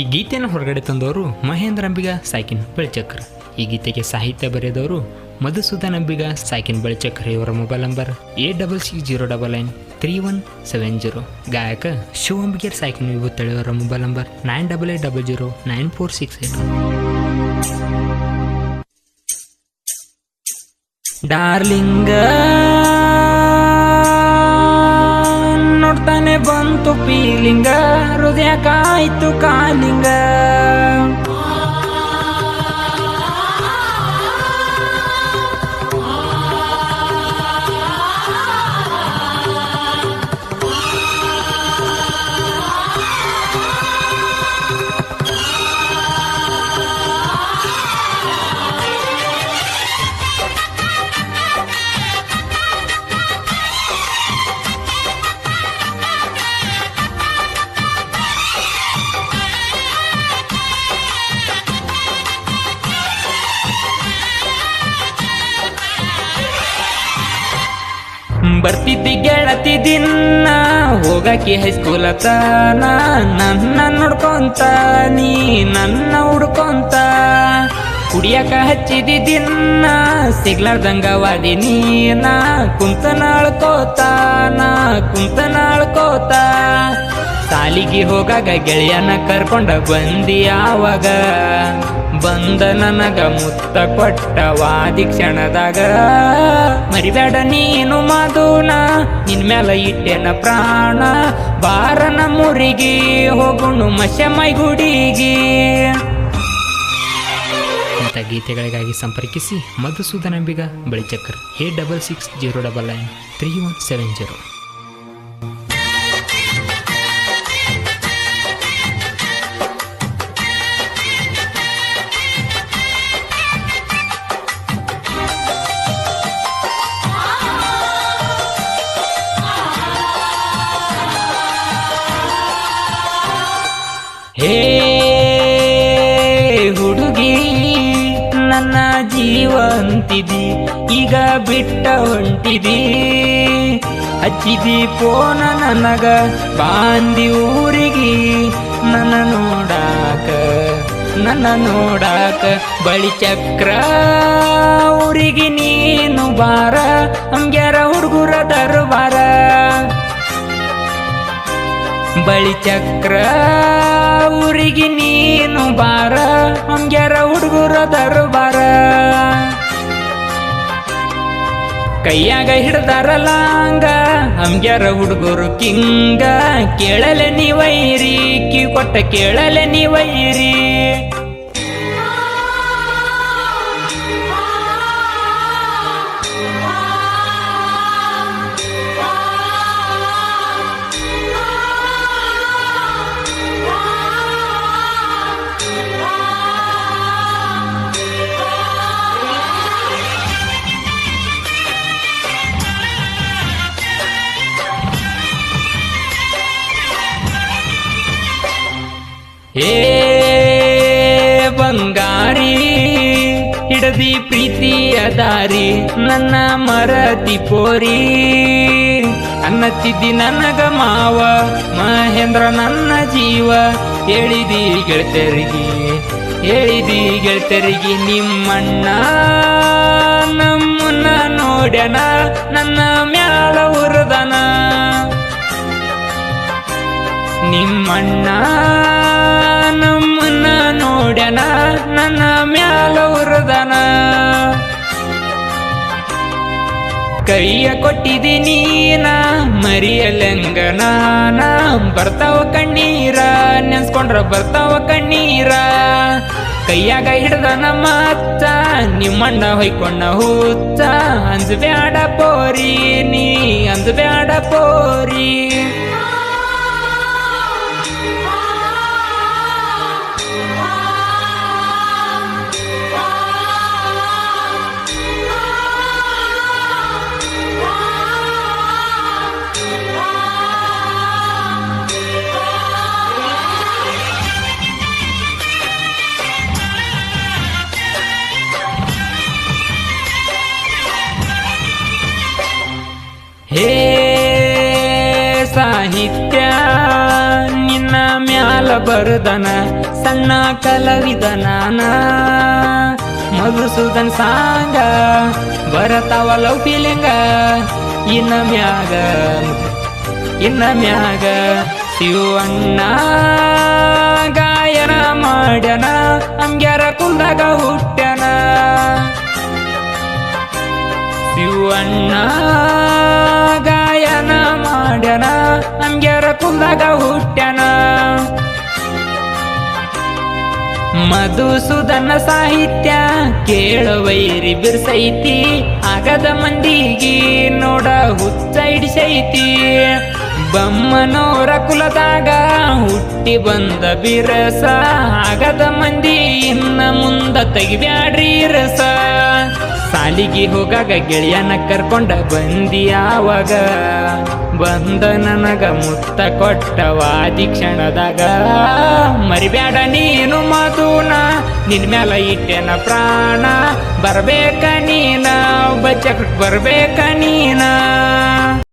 ಈ ಗೀತೆಯನ್ನು ಹೊರಗಡೆ ತಂದವರು ಮಹೇಂದ್ರ ಅಂಬಿಗ ಸಾಕಿನ್ ಬೆಳ್ಚಕ್ರ. ಈ ಗೀತೆಗೆ ಸಾಹಿತ್ಯ ಬರೆದವರು ಮಧುಸೂದನ್ ಅಂಬಿಗ ಸಾಕಿನ್ ಬೆಳ್ಚಕ್ರ ಇವರ mobile number eight double six zero double nine three one seven zero. ಗಾಯಕ ಶಿವ ಅಂಬಿಗರ್ ಸಾಕಿನ್ ವಿಭೂತಳಿ ಇವರ mobile number nine double eight double zero nine four six eight. Darling feeling ಹೃದಯ ಕಾಯ್ತು ಕಾಲಿಂಗ. ಬರ್ತಿದ್ದಿ ಗೆಳತಿ ದಿನ ಹೋಗಕ್ಕೆ ಹೈಸ್ಕೂಲ ತನ ನನ್ನ ನೋಡ್ಕೊಂತ, ನೀ ನನ್ನ ಹುಡ್ಕೊಂತ. ಕುಡಿಯಕ ಹಚ್ಚಿದಿ ದಿನ ಸಿಗ್ಲಾರ್ದಂಗ ವಾದಿ ನೀನ ನಾ ಕುಂತ ನಾಳ್ಕೋತ. ಸಾಲಿಗೆ ಹೋಗಾಗ ಗೆಳೆಯನ ಕರ್ಕೊಂಡ ಬಂದಿ ಆವಾಗ. ಬಂದ ನನಗ ಮುತ್ತ ಕೊಟ್ಟ ವಾದಿ ಕ್ಷಣದಾಗ. ಮರಿಬೇಡ ನೀನು ಮಧುನ, ನಿನ್ ಮ್ಯಾಲ ಇಟ್ಟೆನ ಪ್ರಾಣ. ಬಾರನ ಮುರಿಗಿ ಹೋಗುಣು ಮಶಮೈ ಗುಡಿಗೆ. ಇಂಥ ಗೀತೆಗಳಿಗಾಗಿ ಸಂಪರ್ಕಿಸಿ Madhusudan Ambiga, Balichakra, eight double six zero double nine three one seven zero. Hey ಹುಡುಗಿ, ನನ್ನ ಜೀವ ಅಂತಿದಿ ಈಗ ಬಿಟ್ಟ ಹೊಂಟಿದಿ. ಹಚ್ಚಿದಿ ಪೋನ ನನಗ ಬಾಂದಿ ಊರಿಗೆ, ನನ್ನ ನೋಡಾಕ ನನ್ನ ನೋಡಾಕ, ಬಳಿ ಚಕ್ರ ಊರಿಗೆ ನೀನು ಬಾರ ಹಂಗ್ಯಾರ ಹುಡುಗುರ ದರ್ಬಾರ. ಬಳಿ ಚಕ್ರ, ಊರಿಗೆ ನೀನು ಬಾರ, ಹಂಗ್ಯಾರ ಹುಡುಗರ ದರ್ಬಾರ. ಕೈಯಾಗ ಹಿಡ್ದಾರಲಾಂಗ ಹಂಗ್ಯಾರ ಹುಡುಗರು ಕಿಂಗ, ಕೇಳಲೆ ನೀವೈರಿ ಕಿ ಕೊಟ್ಟ ಕೇಳಲೆ ನೀವೈರಿ ಏ ಬಂಗಾರಿ, ಹಿಡದಿ ಪ್ರೀತಿಯ ದಾರಿ, ನನ್ನ ಮರತಿ ಪೋರಿ. ಅನ್ನತ್ತಿದ್ದಿ ನನಗ ಮಾವ, ಮಹೇಂದ್ರ ನನ್ನ ಜೀವ, ಹೇಳಿದಿ ಗೆಳತರಿಗೆ ಹೇಳಿದಿ ಗೆಳತರಿಗೆ ನಿಮ್ಮಣ್ಣ. ನಮ್ಮನ್ನ ನೋಡ್ಯನ, ನನ್ನ ಮ್ಯಾಲ ಉರದನ. ನಿಮ್ಮಣ್ಣ. ನೋಡ್ಯನ ನನ್ನ ಮ್ಯಾಲ ಕೈಯ ಕೊಟ್ಟಿದಿ ನೀನ ಮರಿಯಲೆಂಗನಾನ ಬರ್ತಾವ ಕಣ್ಣೀರ, ನೆನ್ಸ್ಕೊಂಡ್ರ ಬರ್ತಾವ ಕಣ್ಣೀರ. ಕೈಯಾಗ ಹಿಡ್ದ ನಮ್ಮ ಅತ್ತ, ನಿಮ್ಮಣ್ಣ ಹೊಯ್ಕೊಂಡ ಹುಚ್ಚ ಅಂಜಬ್ಯಾಡ ಪೋರಿ ನೀ ಅಂಜಬ್ಯಾಡ ಪೋರಿ ಹೇ ಸಾಹಿತ್ಯ, ನಿನ್ನ ಮ್ಯಾಲ ಬರುದನ, ಸಣ್ಣ ಕಲಾವಿದನಾನ ಮಧುಸೂದನ್ ಸಾಂಗ ಬರತಾವ ಲವ್ ಫೀಲಿಂಗ ಇನ್ನ ಮ್ಯಾಗ ಇನ್ನ ಮ್ಯಾಗ ಶಿವಣ್ಣ. ಗಾಯನ ಮಾಡ್ಯನ, ಅಂಗ್ಯಾರ ಕುಂದಾಗ ಹುಟ್ಟ್ಯನ ಶಿವಣ್ಣ. ಕುಲ್ದಾಗ ಹುಟ್ಟನ ಮಧುಸೂದನ ಸಾಹಿತ್ಯ ಕೇಳವೈರಿ ಬಿರ್ಸೈತಿ. ಆಗದ ಮಂದಿಗೆ ನೋಡ ಹುಚ್ಚ ಬಮ್ಮನೋರ ಕುಲದಾಗ ಹುಟ್ಟಿ ಬಂದ ಬಿರಸ. ಆಗದ ಮಂದಿ ಇನ್ನ ಮುಂದ ತೆಗಿಬ್ಯಾಡ್ರಿ ರಸ. ಸಾಲಿಗೆ ಹೋಗಾಗ ಗೆಳೆಯನ ಕರ್ಕೊಂಡ ಬಂದಿ ಯಾವಾಗ ಬಂದ ನನಗ ಮುತ್ತ ಕೊಟ್ಟವಾದಿ ಕ್ಷಣದಾಗ ಮರಿಬೇಡ ನೀನು ಮಧುನ ನಿನ್ ಮ್ಯಾಲ ಇಟ್ಟೆನ ಪ್ರಾಣ, ಬರ್ಬೇಕ ನೀನ ಬಚ್ಚಕ್ ಬರ್ಬೇಕ ನೀನ.